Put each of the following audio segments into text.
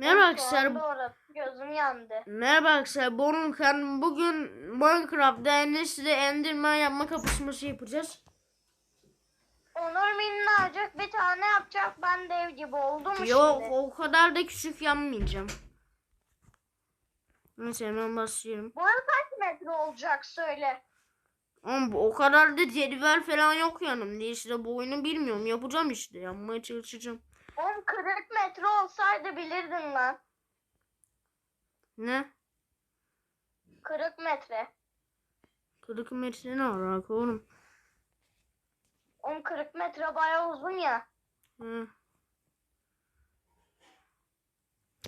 Merhaba arkadaşlar. gözüm yandı. Merhaba arkadaşlar. Bonulkan bugün Minecraft'ta Enes'le Enderman yapma kapışması yapacağız. Onur minnacık bir tane yapacak. Ben dev gibi oldu mu Yok şimdi? o kadar da küçük yanmayacağım. Neyse hemen başlayalım. Boyu kaç metre olacak söyle. Bu- o kadar da cedvel falan yok yanımda. İşte boyunu bilmiyorum. Yapacağım işte. Yapmaya çalışacağım. 10 40 metre olsaydı bilirdin lan. Ne? 40 metre. 40 metre ne alaka oğlum? 10 40 metre bayağı uzun ya. Hı.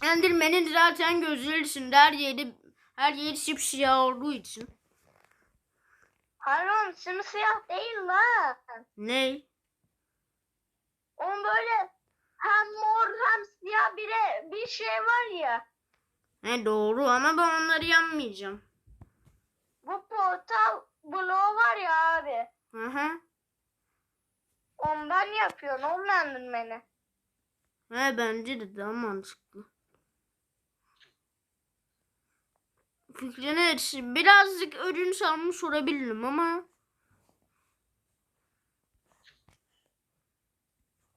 Enderman'in zaten gözleri içinde her yeri her yeri sipsiyah olduğu için. Hayır simsiyah değil lan. Ne? Onun böyle hem mor hem siyah bir, bir şey var ya. He doğru ama ben onları yanmayacağım. Bu portal bloğu var ya abi. Hı hı. Ondan yapıyorsun. Ondan beni. He bence de daha mantıklı. Fikrine birazcık ödünç almış olabilirim ama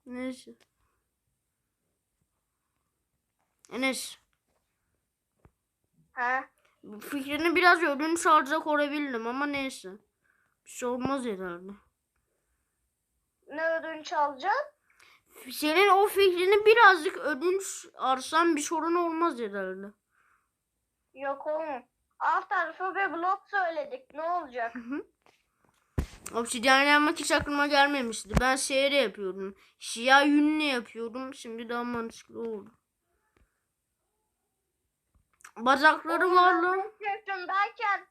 Neyse. Enes. Ha? Fikrini biraz ödünç alacak olabilirim ama neyse. Bir şey olmaz herhalde. Ne ödünç alacaksın? Senin o fikrini birazcık ödünç alsan bir sorun olmaz herhalde. Yok oğlum. Alt tarafı bir blok söyledik. Ne olacak? Hı hı. Obsidyen yapmak hiç aklıma gelmemişti. Ben seyre yapıyordum. Siyah yünle yapıyordum. Şimdi daha mantıklı oldu. Bacakları var lan. Ben yaşındayken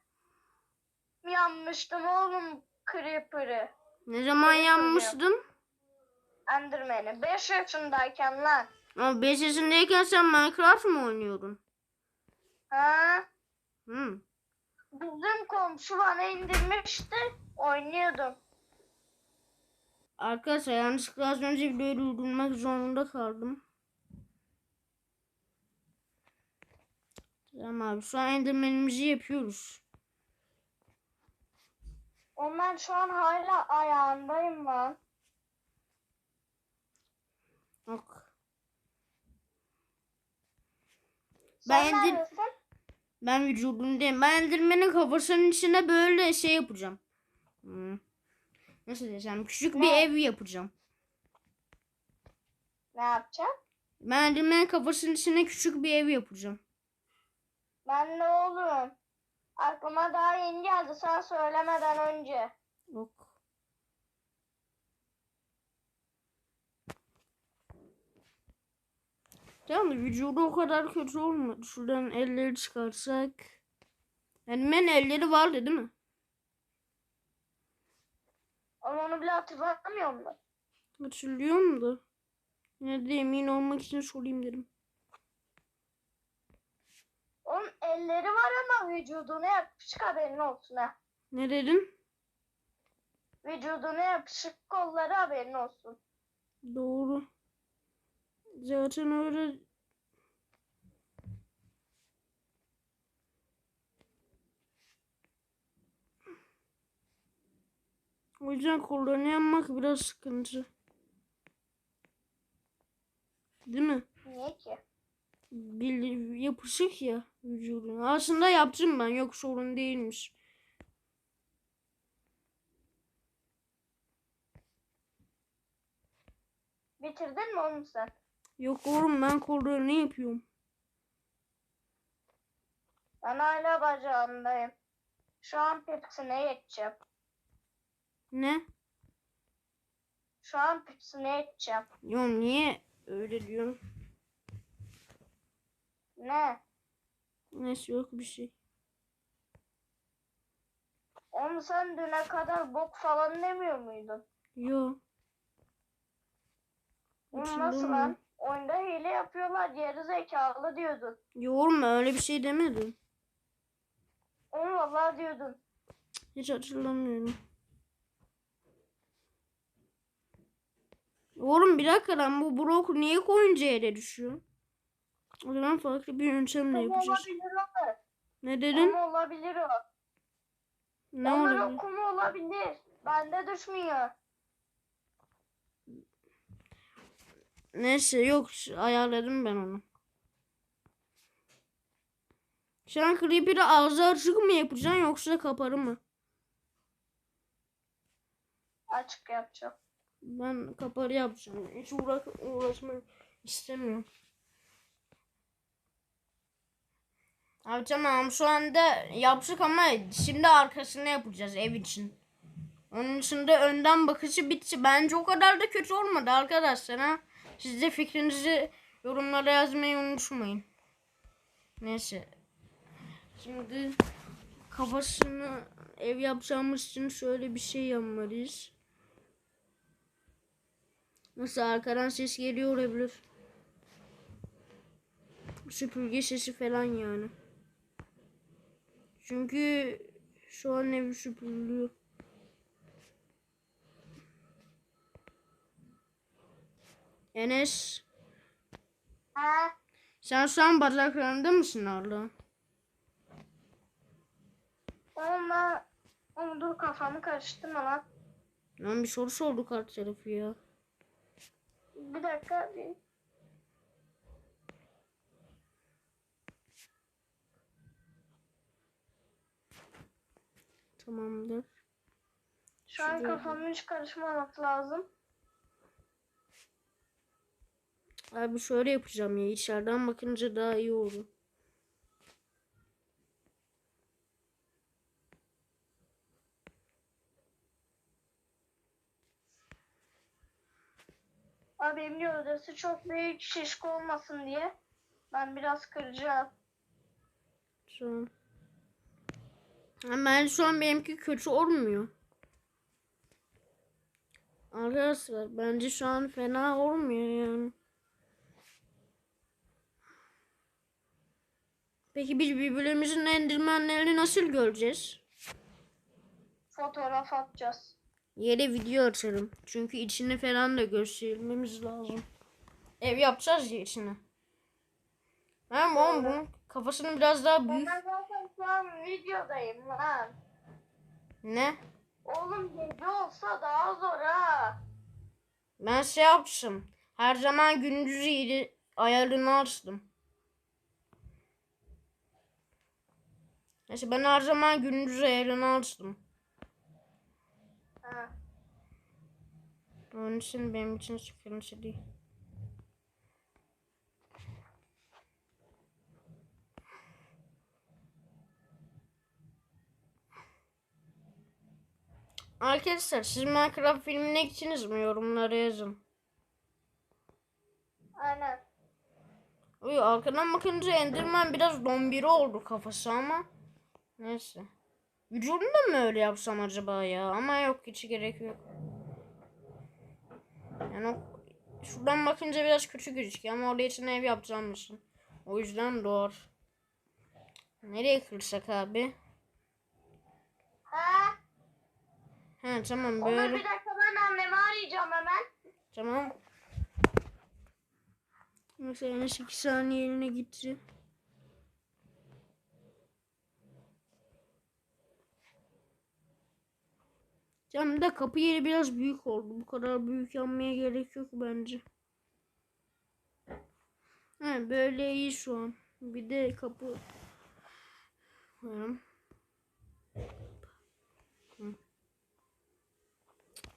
yanmıştım oğlum Creeper'ı. Ne zaman yanmıştın? Enderman'i. 5 yaşındayken lan. Ama 5 yaşındayken sen Minecraft mı oynuyordun? Ha? Hı. Bizim komşu bana indirmişti. Oynuyordum. Arkadaşlar yanlışlıkla az önce videoyu durdurmak zorunda kaldım. Tamam abi şu an endermanimizi yapıyoruz. Ondan şu an hala ayağındayım lan. Bak. Sen Ben indir- neredesin? Ben vücudundayım. Ben endermanın kafasının içine böyle şey yapacağım. Hmm. Nasıl desem küçük bir Ne? ev yapacağım. Ne yapacaksın? Ben endermanın kafasının içine küçük bir ev yapacağım. Ben ne oğlum? Aklıma daha yeni geldi sen söylemeden önce. Tamam da vücudu o kadar kötü olmadı. Şuradan elleri çıkarsak. Yani men elleri vardı değil mi? Ama onu bile hatırlamıyorum ben. Hatırlıyorum da. Yine de emin olmak için sorayım dedim. Onun elleri var ama vücuduna yapışık haberin olsun ha. Ne dedin? Vücuduna yapışık kolları haberin olsun. Doğru. Zaten öyle O yüzden kollarını yanmak biraz sıkıntı. Değil mi? Niye ki? Yapışık ya vücuduna. Aslında yaptım ben. Yok sorun değilmiş. Bitirdin mi onu sen? Yok oğlum ben kollarını yapıyorum. Ben hala bacağındayım. Şu an pipsine yeteceğim. Ne? Şu an pipsine yeteceğim. Yo niye öyle diyorsun? Ne? Neyse yok bir şey. Onu sen düne kadar bok falan demiyor muydun? Yo. Onu nasıl lan? Oyunda hile yapıyorlar geri zekalı diyordun. Yo oğlum ben öyle bir şey demedim. Onu vallahi diyordun. Hiç hatırlamıyorum. Oğlum bir dakika lan bu blok niye koyunca yere düşüyor? O zaman farklı bir yöntemle yapacağız. olabilir o. Ne dedin? Kum olabilir o. Ne Onların oldu? kum olabilir. Bende düşmüyor. Neyse yok ayarladım ben onu. Sen Creeper'ı ağzı açık mı yapacaksın yoksa kapalı mı? Açık yapacağım. Ben kapalı yapacağım. Hiç uğra uğraşmak istemiyorum. Abi tamam şu anda yaptık ama şimdi arkasını yapacağız ev için. Onun için de önden bakışı bitti. Bence o kadar da kötü olmadı arkadaşlar ha. Siz de fikrinizi yorumlara yazmayı unutmayın. Neyse. Şimdi kafasını ev yapacağımız için şöyle bir şey yapmalıyız. Nasıl arkadan ses geliyor olabilir. Süpürge sesi falan yani. Çünkü şu an ev süpürülüyor. Enes Ha? sen şu an bacaklarında mısın Arda? Onunla Oğlum dur kafamı karıştırma lan. Lan bir soru sorduk tarafı ya. Bir dakika. Bir... Tamamdır. Şu an Şuraya- kafamın hiç karışmamak lazım. Abi şöyle yapacağım ya içeriden bakınca daha iyi olur. Abi benim gövdesi çok büyük şişko olmasın diye. Ben biraz kıracağım. Ha, ben şu an benimki kötü olmuyor. Arkadaşlar bence şu an fena olmuyor yani. Peki biz birbirimizin endirmenlerini nasıl göreceğiz? Fotoğraf atacağız. Yere video açarım. Çünkü içini falan da göstermemiz lazım. Ev yapacağız ya içine. Ben oğlum bunun kafasını biraz daha büyük. An videodayım lan. Ne? Oğlum gece olsa daha zor ha. Ben şey yaptım. Her zaman gündüz iyiydi. Ayarını açtım. Neyse ben her zaman gündüz ayarını açtım. Ha. Onun için benim için sıkıntı değil. Arkadaşlar siz Minecraft filmine gittiniz mi? Yorumlara yazın. Aynen. Uy arkadan bakınca Enderman biraz dombiri oldu kafası ama. Neyse. Vücudunu da mı öyle yapsam acaba ya? Ama yok hiç gerek yok. Yani o, şuradan bakınca biraz kötü gözüküyor ama orada için ev yapacağım için. O yüzden doğru. Nereye kırsak abi? Ha? He tamam böyle. bir dakika ben annemi arayacağım hemen. Tamam. Mesela 8 saniye eline gitti. Cam da kapı yeri biraz büyük oldu. Bu kadar büyük yanmaya gerek yok bence. He, böyle iyi şu an. Bir de kapı koyalım.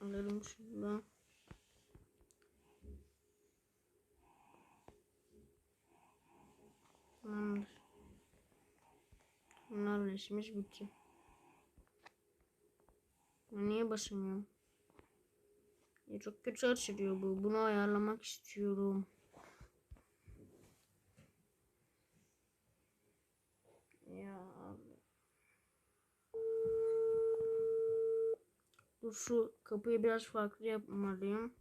Alalım şuradan. Tamamdır. Bunlarla işimiz bitti. Ben niye basamıyorum? Ya çok kötü açılıyor bu. Bunu ayarlamak istiyorum. Ya abi. Şu kapıyı biraz farklı yapmalıyım.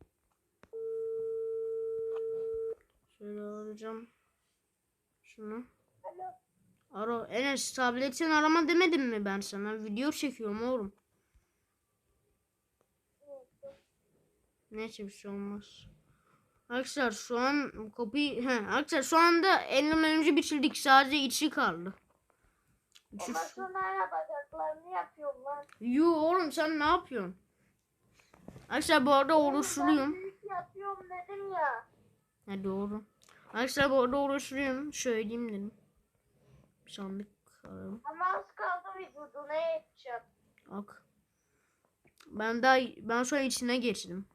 Şöyle alacağım. Şunu. Aro Enes tabletin arama demedim mi ben sana? Video çekiyorum oğlum. Neyse bir şey olmaz. Arkadaşlar şu an kapıyı... He, arkadaşlar şu anda ellemelerimizi bitirdik. Sadece içi kaldı. İçi... Ondan sonra hala bacaklarını yapıyorlar. Yoo oğlum sen ne yapıyorsun? Arkadaşlar bu arada oruçluyum. Yapıyorum dedim ya. Ha doğru. Arkadaşlar bu arada oruçluyum. Söyleyeyim dedim. Sandık ararım. Ama az kaldı vücuduna yeteceğim. Ak. Ben daha ben şu an içine geçtim.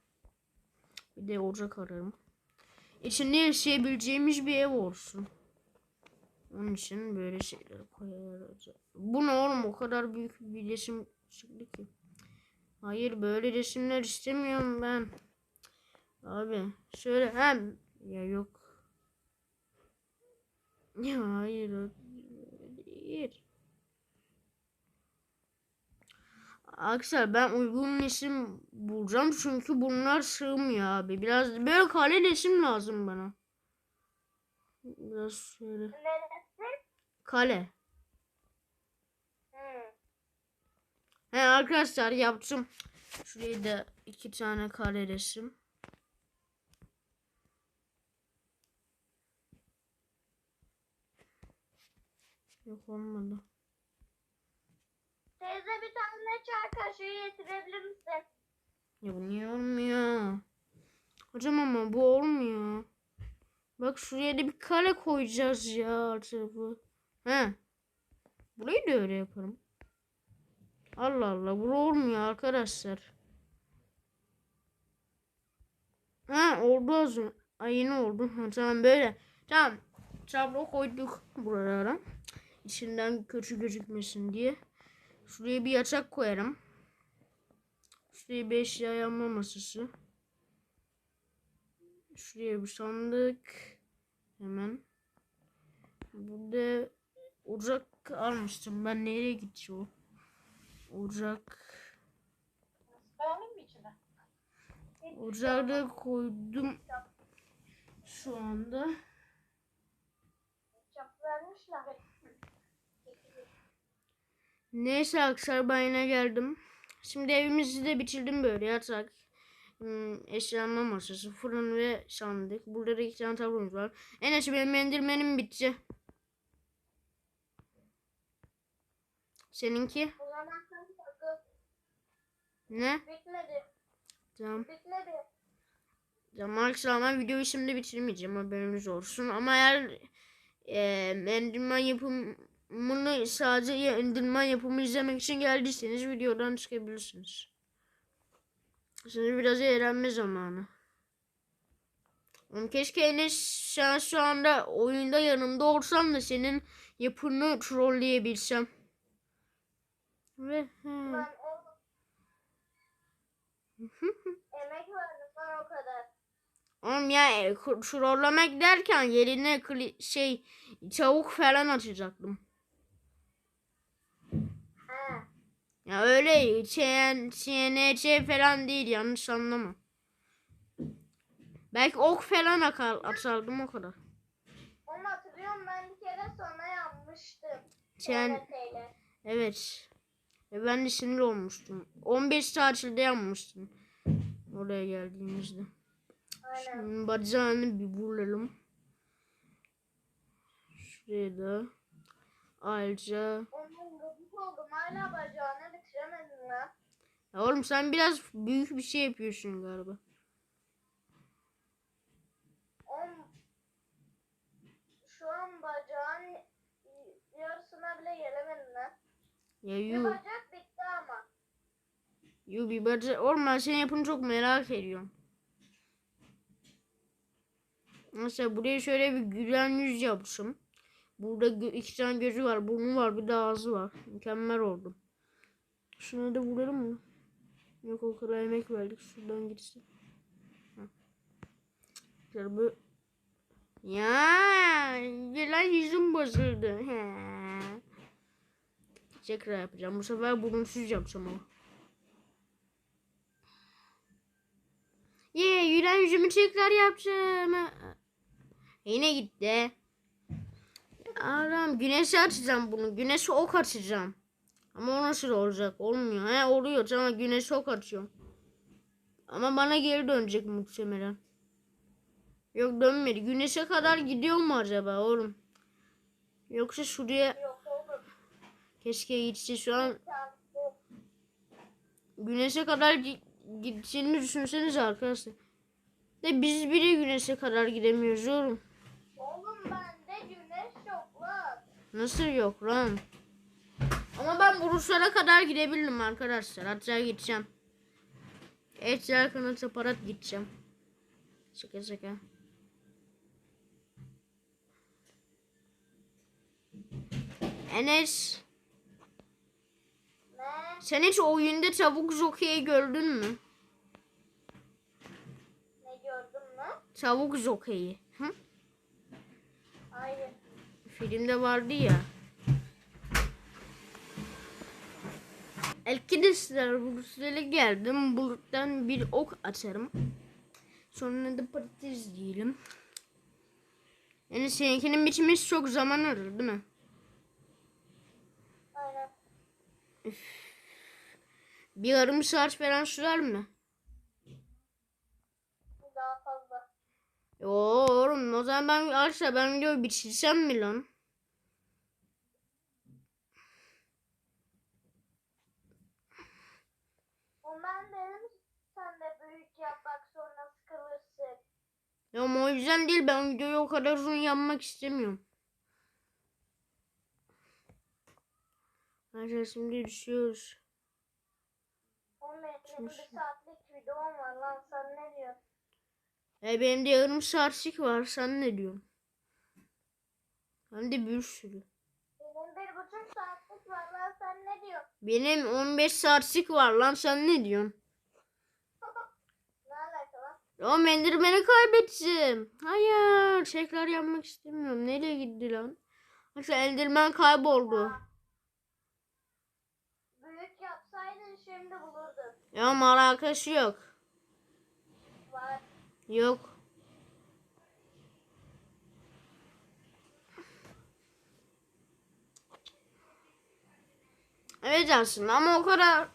Bir de ocak ararım. İçinde yaşayabileceğimiz bir ev olsun. Onun için böyle şeyleri koyarız. Bu ne oğlum o kadar büyük bir resim çıktı ki. Hayır böyle resimler istemiyorum ben. Abi şöyle hem ya yok. Ya hayır o değil. Arkadaşlar ben uygun resim bulacağım çünkü bunlar sığmıyor abi. Biraz böyle kare resim lazım bana. Biraz şöyle Neresi? kale. Hı. He arkadaşlar yaptım. Şuraya da iki tane kare resim. Yok olmadı. Teyze bir tane çay kaşığı getirebilir misin? Ya bu niye olmuyor? Hocam ama bu olmuyor. Bak şuraya da bir kare koyacağız ya alt tarafı. He. Burayı da öyle yaparım. Allah Allah bu olmuyor arkadaşlar. Ha oldu az önce. Ay yeni oldu. Ha, tamam böyle. Tamam. Tablo koyduk buralara. İçinden kötü gözükmesin diye. Şuraya bir yatak koyarım. Şuraya bir eşya yanma masası. Şuraya bir sandık. Hemen. Burada ocak almıştım. Ben nereye gitti o? Ocak. Ocağı da koydum. Şu anda. Neyse Aksar ben yine geldim. Şimdi evimizi de bitirdim böyle yatak. Hmm, eşyalanma masası, fırın ve sandık. Burada da iki tane tablomuz var. Enes benim endirmenim bitti. Seninki? Ne? Bitmedi. Tamam. Bitmedi. Tamam arkadaşlar videoyu şimdi bitirmeyeceğim haberiniz olsun. Ama eğer e, endirmen yapımını sadece endirmen yapımı izlemek için geldiyseniz videodan çıkabilirsiniz. Şimdi biraz eğlenme zamanı. Oğlum keşke Enes sen şu anda oyunda yanımda olsam da senin yapını trolleyebilsem. Ve Ben o... Emek verdim o kadar. Oğlum ya e, trollemek derken yerine şey tavuk falan açacaktım. Ha. Ya öyle CN, CNC falan değil yanlış anlama. Belki ok falan akar, atardım o kadar. Onu hatırlıyorum ben bir kere sana yanmıştım. Sen evet. Ve ben de sinir olmuştum. 15 tatilde yanmıştım. Oraya geldiğimizde. Aynen. Şimdi bacağını bir bulalım. Şuraya da. Ayrıca. Onun gıcık oldum. Hala bacağını bitiremedin lan. Ya oğlum sen biraz büyük bir şey yapıyorsun galiba. On... Şu an bacağın yarısına bile gelemedin lan. Ya Bir yuh. bacak bitti ama. Yuh bir bacak. Oğlum ben senin yapını çok merak ediyorum. Mesela buraya şöyle bir gülen yüz yapmışım. Burada iki tane gözü var, burnu var, bir de ağzı var. Mükemmel oldu. Şuna da vuralım mı? Yok o kadar emek verdik. Şuradan gitsin. Heh. Şöyle bu. Ya gülen yüzüm bozuldu. He. Tekrar yapacağım. Bu sefer burunsuz yapacağım ama. Ye gülen yüzümü tekrar yapacağım. Yine gitti. Aram güneşe açacağım bunu. Güneşe ok açacağım. Ama o nasıl olacak? Olmuyor. He oluyor tamam güneşe ok açıyorum. Ama bana geri dönecek muhtemelen. Yok dönmedi. Güneşe kadar gidiyor mu acaba oğlum? Yoksa şuraya keşke gitse şu an güneşe kadar gi- gideceğini düşünsenize arkadaşlar. De biz bile güneşe kadar gidemiyoruz. Oğlum bende güneş yok lan. Nasıl yok lan? Ama ben Buruşlara kadar gidebilirim arkadaşlar. Hatta gideceğim. Evet yakına separat gideceğim. Şaka şaka. Enes Ne? sen hiç oyunda tavuk jokeyi gördün mü? Ne gördün mü? Tavuk jokeyi. Hı? Hayır. Filmde vardı ya. Arkadaşlar Bursa'ya geldim. Buradan bir ok atarım. Sonra da patates diyelim. Yani seninkinin biçimi çok zaman alır değil mi? Aynen. Bir yarım saat falan sürer mi? Daha fazla. Yo oğlum o zaman ben arkadaşlar ben videoyu bitirsem mi lan? Ondan dedim sen de büyük yap bak sonra sıkılırsın. Ya ama o yüzden değil ben videoyu o kadar uzun yapmak istemiyorum. Arkadaşlar şimdi düşüyoruz. Oğlum benim bir saatlik videom var lan sen ne diyorsun? E benim de yarım saatlik var. Sen ne diyorsun? Hem de bir sürü. Benim bir buçuk saatlik var lan sen ne diyorsun? Benim 15 saatlik var lan. Sen ne diyorsun? Ne alaka lan? O Enderman'i kaybettim. Hayır. Tekrar yapmak istemiyorum. Nereye gitti lan? Mesela Enderman kayboldu. Büyük yapsaydın şimdi bulurdun. Ya alakası yok. Yok. Evet aslında ama o kadar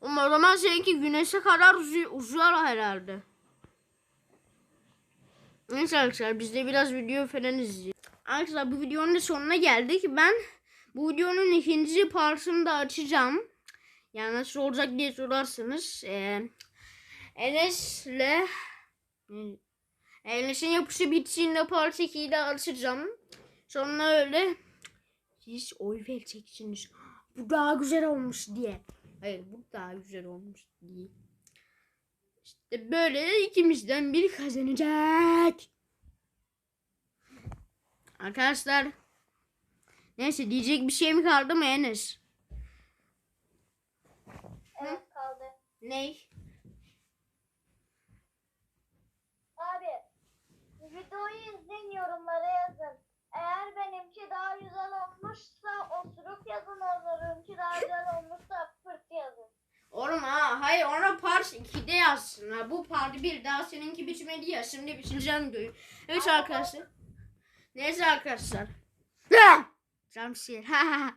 o zaman seninki güneşe kadar uzu- uzar herhalde. Neyse arkadaşlar biz de biraz video falan izleyelim. Arkadaşlar bu videonun da sonuna geldik. Ben bu videonun ikinci partını da açacağım. Yani nasıl olacak diye sorarsanız. Eee Enes'le Enes'in yapışı bittiğinde part 2'yi de açacağım. Sonra öyle siz oy vereceksiniz. Bu daha güzel olmuş diye. Hayır bu daha güzel olmuş diye. İşte böyle ikimizden biri kazanacak. Arkadaşlar. Neyse diyecek bir şey mi kaldı mı Enes? Evet kaldı. Ney? Abi videoyu izleyin yorumlara yazın. Eğer benimki daha güzel olmuşsa osuruk yazın onlarınki daha güzel olmuşsa fırt yazın. Oğlum ha hayır ona part 2'de yazsın ha. Bu part 1 daha seninki bitmedi ya. Şimdi bitireceğim videoyu. Evet arkadaşlar. Neyse arkadaşlar. Jumpscare.